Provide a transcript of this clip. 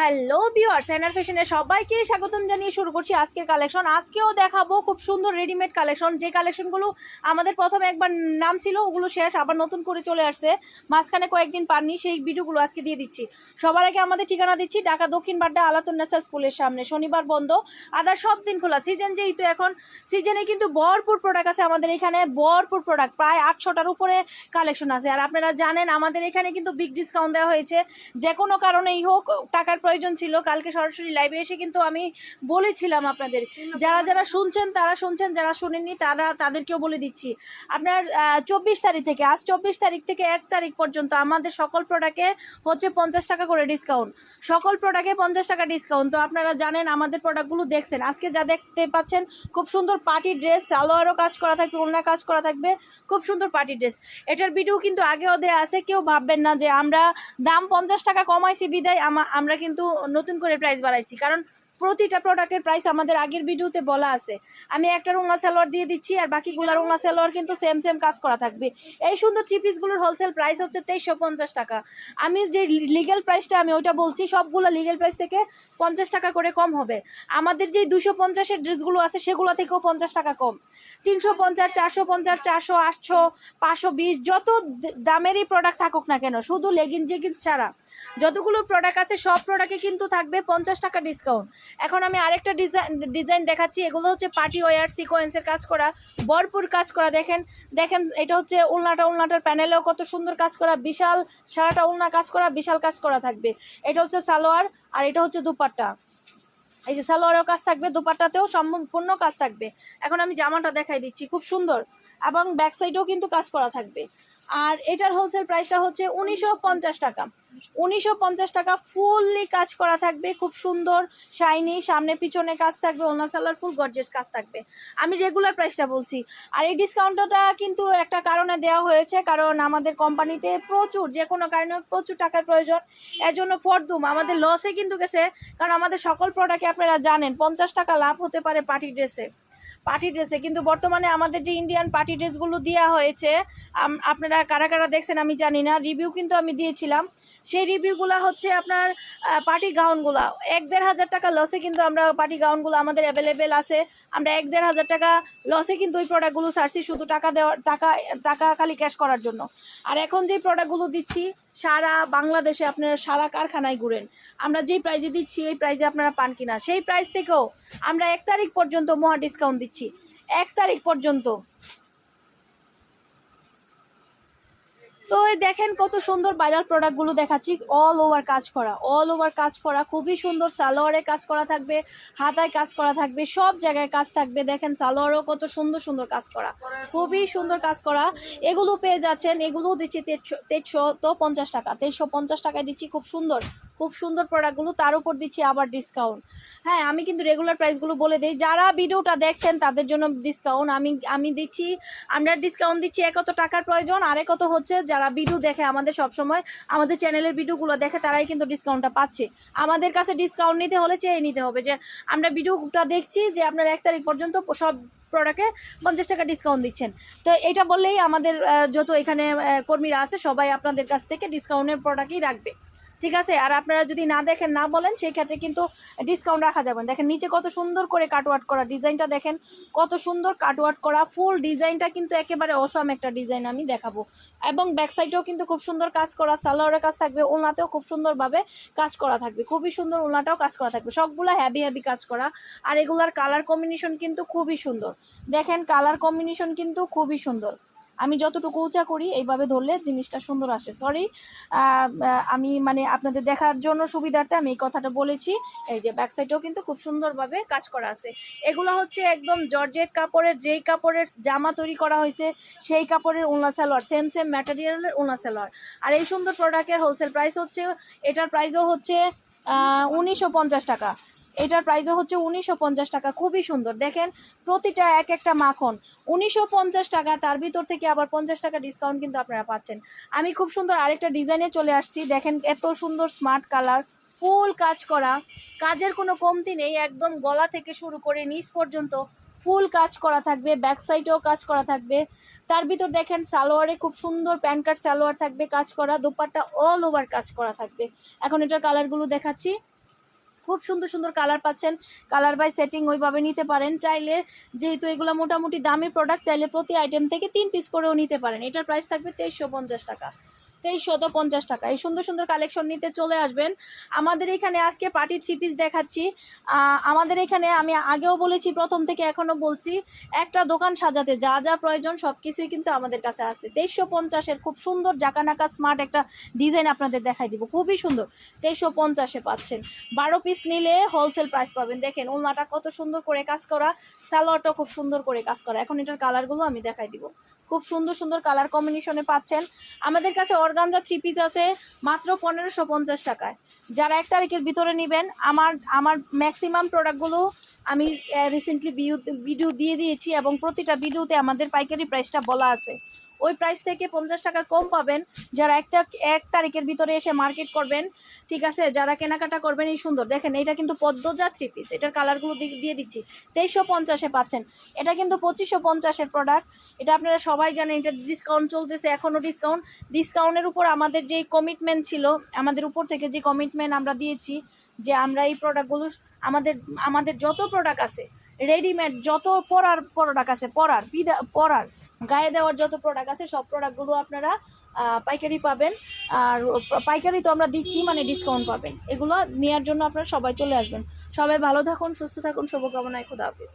Hello viewers এনার ফ্যাশনে সবাইকে স্বাগতম জানিয়ে শুরু করছি আজকের কালেকশন। আজকেও দেখাবো খুব সুন্দর রেডিমেড কালেকশন। যে কালেকশনগুলো আমাদের প্রথমে একবার নাম ছিল, ওগুলো শেষ, আবার নতুন করে চলে আসছে। মাঝখানে কয়েকদিন পাননি, সেই ভিডিওগুলো আজকে দিয়ে দিচ্ছি। সবার আগে আমাদের ঠিকানা দিচ্ছি, ঢাকা দক্ষিণ বাড্ডা আলাতুন্নেসা স্কুলের সামনে, শনিবার বন্ধ। আদার সব দিন খোলা। সিজন যেহেতু এখন সিজনে কিন্তু ভরপুর প্রোডাক্ট আছে আমাদের এখানে, ভরপুর প্রোডাক্ট প্রায় আটশোটার উপরে কালেকশন আছে। আর আপনারা জানেন, আমাদের এখানে কিন্তু বিগ ডিসকাউন্ট দেওয়া হয়েছে। যে কোনো কারণেই হোক, টাকার প্রয়োজন ছিল, কালকে সরাসরি লাইভে এসে কিন্তু আমি বলেছিলাম আপনাদের। যারা যারা শুনছেন, তারা শুনছেন, যারা শুনেননি, তারা তাদেরকেও বলে দিচ্ছি। আপনার চব্বিশ তারিখ থেকে, আজ চব্বিশ তারিখ থেকে এক তারিখ পর্যন্ত আমাদের সকল প্রোডাক্টে হচ্ছে পঞ্চাশ টাকা করে ডিসকাউন্ট সকল প্রোডাক্টে পঞ্চাশ টাকা ডিসকাউন্ট তো আপনারা জানেন, আমাদের প্রোডাক্টগুলো দেখছেন। আজকে যা দেখতে পাচ্ছেন, খুব সুন্দর পার্টি ড্রেস সালোয়ারও কাজ করা থাকবে অন্য কাজ করা থাকবে, খুব সুন্দর পার্টি ড্রেস এটার ভিডিও কিন্তু আগেও দেওয়া আছে, কেউ ভাববেন না যে আমরা দাম পঞ্চাশ টাকা কমাইছি বিদায়, আমা- আমরা কিন্তু নতুন করে প্রাইস বাড়াইছি। কারণ প্রতিটা প্রোডাক্টের প্রাইস আমাদের আগের ভিডিওতে বলা আছে। আমি একটা রোংলা সালোয়ার দিয়ে দিচ্ছি আর বাকিগুলো রোংলা সালোয়ার কিন্তু সেম সেম কাজ করা থাকবে। এই সুন্দর থ্রি পিসগুলোর হোলসেল প্রাইস হচ্ছে তেইশশো পঞ্চাশ টাকা। আমি যে লিগেল প্রাইসটা আমি ওইটা বলছি সবগুলো লিগেল প্রাইস থেকে পঞ্চাশ টাকা করে কম হবে। আমাদের যে দুশো পঞ্চাশের ড্রেসগুলো আছে সেগুলো থেকেও পঞ্চাশ টাকা কম। তিনশো পঞ্চাশ চারশো পঞ্চাশ চারশো আটশো পাঁচশো বিশ যত দামেরই প্রোডাক্ট থাকুক না কেন শুধু লেগিন জেগিন্স ছাড়া। যতগুলো প্রোডাক্ট আছে সব প্রোডাক্টে কিন্তু থাকবে পঞ্চাশ টাকা ডিসকাউন্ট এখন আমি আরেকটা ডিজাইন ডিজাইন দেখাচ্ছি। এগুলো হচ্ছে পার্টি ওয়ার সিকোয়েন্সের কাজ করা, ভরপুর কাজ করা। দেখেন দেখেন, এটা হচ্ছে উলনাটা, উলনাটার প্যানেলেও কত সুন্দর কাজ করা। বিশাল, সারাটা উলনা কাজ করা, বিশাল কাজ করা থাকবে। এটা হচ্ছে সালোয়ার আর এটা হচ্ছে দুপাট্টা। এই যে সালোয়ারও কাজ থাকবে, দুপাট্টাতেও সম্পূর্ণ কাজ থাকবে। এখন আমি জামাটা দেখাই দিচ্ছি, খুব সুন্দর। এবং ব্যাক সাইডেও কিন্তু কাজ করা থাকবে। আর এটার হোলসেল প্রাইসটা হচ্ছে উনিশশো পঞ্চাশ টাকা। উনিশশো পঞ্চাশ টাকা ফুললি কাজ করা থাকবে, খুব সুন্দর শাইনি সামনে পিছনে কাজ থাকবে, ওনা সালার ফুল গর্জেস কাজ থাকবে। আমি রেগুলার প্রাইসটা বলছি। আর এই ডিসকাউন্টটা কিন্তু একটা কারণে দেওয়া হয়েছে, কারণ আমাদের কোম্পানিতে প্রচুর, যে কোনো কারণে প্রচুর টাকার প্রয়োজন। এর জন্য ফরদুম, আমাদের লসে কিন্তু গেছে, কারণ আমাদের সকল প্রোডাক্টে আপনারা জানেন, পঞ্চাশ টাকা লাভ হতে পারে পার্টি ড্রেসে পার্টি ড্রেসে কিন্তু বর্তমানে আমাদের যে ইন্ডিয়ান পার্টি ড্রেসগুলো দেওয়া হয়েছে আপনারা কারা কারা দেখছেন আমি জানি না। রিভিউ কিন্তু আমি দিয়েছিলাম। সেই রিভিউগুলো হচ্ছে আপনার পার্টি গাউনগুলো এক দেড় হাজার টাকা লসে কিন্তু আমরা পার্টি গাউনগুলো আমাদের অ্যাভেলেবেল আছে। আমরা এক দেড় হাজার টাকা লসে কিন্তু ওই প্রোডাক্টগুলো ছাড়ছি শুধু টাকা দেওয়া টাকা টাকা খালি ক্যাশ করার জন্য। আর এখন যে প্রোডাক্টগুলো দিচ্ছি, সারা বাংলাদেশে আপনারা সারা কারখানায় ঘুরেন। আমরা যেই প্রাইজে দিচ্ছি, এই প্রাইজে আপনারা পান কিনা। সেই প্রাইস থেকেও আমরা এক তারিখ পর্যন্ত মহা ডিসকাউন্ট দিচ্ছি। এক তারিখ পর্যন্ত। তো দেখেন কত সুন্দর ভাইরাল প্রোডাক্টগুলো দেখাচ্ছি অল ওভার কাজ করা অল ওভার কাজ করা, খুবই সুন্দর সালোয়ারে কাজ করা থাকবে, হাতায় কাজ করা থাকবে, সব জায়গায় কাজ থাকবে, দেখেন সালোয়ারও কত সুন্দর সুন্দর কাজ করা, খুবই সুন্দর কাজ করা, এগুলো পেয়ে যাচ্ছেন, এগুলোও দিচ্ছি তেরশো তো পঞ্চাশ টাকা, তেরশো পঞ্চাশ টাকায় দিচ্ছি, খুব সুন্দর খুব সুন্দর প্রোডাক্টগুলো তার উপর দিচ্ছি আবার ডিসকাউন্ট হ্যাঁ আমি কিন্তু রেগুলার প্রাইসগুলো বলে দিই। যারা ভিডিওটা দেখছেন, তাদের জন্য ডিসকাউন্ট আমি আমি দিচ্ছি, আমরা ডিসকাউন্ট দিচ্ছি একত টাকার প্রয়োজন, আর একত হচ্ছে যারা ভিডিও দেখে আমাদের সব সময় আমাদের চ্যানেলের ভিডিওগুলো দেখে, তারাই কিন্তু ডিসকাউন্টটা পাচ্ছে। আমাদের কাছে ডিসকাউন্ট নিতে হলে চেয়ে নিতে হবে যে, আমরা ভিডিওটা দেখছি যে, আপনার এক তারিখ পর্যন্ত সব প্রোডাক্টে পঞ্চাশ টাকা ডিসকাউন্ট দিচ্ছেন। তো এটা বললেই আমাদের যত এখানে কর্মীরা আছে, সবাই আপনাদের কাছ থেকে ডিসকাউন্টের প্রোডাক্টই রাখবে। ঠিক আছে? আর আপনারা যদি না দেখেন, না বলেন, সেই ক্ষেত্রে কিন্তু ডিসকাউন্ট রাখা যাবে না। দেখেন, নিচে কত সুন্দর করে কাটওয়ার্ট করা ডিজাইনটা দেখেন, কত সুন্দর কাটওয়ার্ট করা ফুল ডিজাইনটা কিন্তু একেবারে অসাম একটা ডিজাইন আমি দেখাবো। এবং ব্যাক সাইডেও কিন্তু খুব সুন্দর কাজ করা, সালোয়ারের কাজ থাকবে ওনাতেও খুব সুন্দরভাবে কাজ করা থাকবে। খুবই সুন্দর ওলনাটাও কাজ করা থাকবে। সবগুলো হ্যাভি হ্যাভি কাজ করা। আর এগুলার কালার কম্বিনেশন কিন্তু খুবই সুন্দর। দেখেন কালার কম্বিনেশন কিন্তু খুবই সুন্দর। আমি যতটুকু উঁচা করি, এইভাবে ধরলে জিনিসটা সুন্দর আসে। সরি আমি মানে আপনাদের দেখার জন্য সুবিধার্থে আমি এই কথাটা বলেছি। এই যে ব্যাক সাইডেও কিন্তু খুব সুন্দরভাবে কাজ করা আছে। এগুলো হচ্ছে একদম জর্জেট কাপড়ের, যেই কাপড়ের জামা তৈরি করা হয়েছে, সেই কাপড়ের উলনা সালোয়ার সেম সেম ম্যাটেরিয়ালের উলনা সালোয়ার। আর এই সুন্দর প্রোডাক্টের হোলসেল প্রাইস হচ্ছে, এটার প্রাইসও হচ্ছে উনিশশো পঞ্চাশ টাকা। এটার প্রাইসও হচ্ছে উনিশশো পঞ্চাশ টাকা, খুবই সুন্দর। দেখেন, প্রতিটা এক একটা মাখন। উনিশশো পঞ্চাশ টাকা, তার ভিতর থেকে আবার পঞ্চাশ টাকা ডিসকাউন্ট কিন্তু আপনারা পাচ্ছেন। আমি খুব সুন্দর আরেকটা ডিজাইনে চলে আসছি। দেখেন, এত সুন্দর স্মার্ট কালার ফুল কাজ করা। কাজের কোনো কমতি নেই, একদম গলা থেকে শুরু করে নিচ পর্যন্ত ফুল কাজ করা থাকবে ব্যাক সাইডেও কাজ করা থাকবে। তার ভিতর দেখেন, সালোয়ারে খুব সুন্দর প্যান কার্ড সালোয়ার থাকবে কাজ করা, দোপাট্টা অল ওভার কাজ করা থাকবে। এখন এটার কালারগুলো দেখাচ্ছি। খুব সুন্দর সুন্দর কালার পাচ্ছেন। কালার বাই সেটিং ওইভাবে নিতে পারেন। চাইলে যেহেতু এগুলো মোটামুটি দামি প্রোডাক্ট চাইলে প্রতি আইটেম থেকে তিন পিস করেও নিতে পারেন। এটার প্রাইস থাকবে তেইশশো টাকা। তেইশশত পঞ্চাশ টাকা। এই সুন্দর সুন্দর কালেকশন নিতে চলে আসবেন। আমাদের এখানে আজকে পার্টি থ্রি পিস দেখাচ্ছি। আমাদের এখানে আমি আগেও বলেছি, প্রথম থেকে এখনও বলছি, একটা দোকান সাজাতে যা যা প্রয়োজন সব কিছুই কিন্তু আমাদের কাছে আছে। তেইশশো পঞ্চাশের খুব সুন্দর জাকানাকা স্মার্ট একটা ডিজাইন আপনাদের দেখাই দিব। খুবই সুন্দর। তেইশশো পঞ্চাশে পাচ্ছেন। বারো পিস নিলে হোলসেল প্রাইস পাবেন। দেখেন ওলনাটা কত সুন্দর করে কাজ করা সালোয়ারটাও খুব সুন্দর করে কাজ করা। এখন এটার কালারগুলো আমি দেখাই দিব। খুব সুন্দর সুন্দর কালার কম্বিনেশনে পাচ্ছেন। আমাদের কাছে অর্গানজা থ্রি পিস আছে, মাত্র পনেরোশো পঞ্চাশ টাকায়। যারা এক তারিখের ভিতরে নেবেন, আমার আমার ম্যাক্সিমাম প্রোডাক্টগুলো আমি রিসেন্টলি ভিডিও দিয়ে দিয়েছি এবং প্রতিটা ভিডিওতে আমাদের পাইকারি প্রাইসটা বলা আছে। ওই প্রাইস থেকে পঞ্চাশ টাকা কম পাবেন। যারা এক এক তারিখের ভিতরে এসে মার্কেট করবেন, ঠিক আছে? যারা কেনাকাটা করবেন, এই সুন্দর। দেখেন, এটা কিন্তু পদ্মজা থ্রি পিস এটার কালারগুলো দিয়ে দিচ্ছি। তেইশশো পঞ্চাশে পাচ্ছেন। এটা কিন্তু পঁচিশশো পঞ্চাশের প্রোডাক্ট এটা আপনারা সবাই জানেন, এটা ডিসকাউন্ট চলতেছে এখনও ডিসকাউন্ট ডিসকাউন্টের উপর আমাদের যেই কমিটমেন্ট ছিল, আমাদের উপর থেকে যে কমিটমেন্ট আমরা দিয়েছি, যে আমরা এই প্রোডাক্টগুলো আমাদের আমাদের যত প্রোডাক্ট আছে রেডিমেড যত পরার প্রোডাক্ট আছে, পরার, বিদা পরার গায়ে দেওয়ার যত প্রোডাক্ট আছে, সব প্রোডাক্টগুলো আপনারা পাইকারি পাবেন। আর পাইকারি তো আমরা দিচ্ছি মানে ডিসকাউন্ট পাবেন। এগুলো নেওয়ার জন্য আপনারা সবাই চলে আসবেন। সবাই ভালো থাকুন, সুস্থ থাকুন, শুভকামনায় খুদা হাফিজ।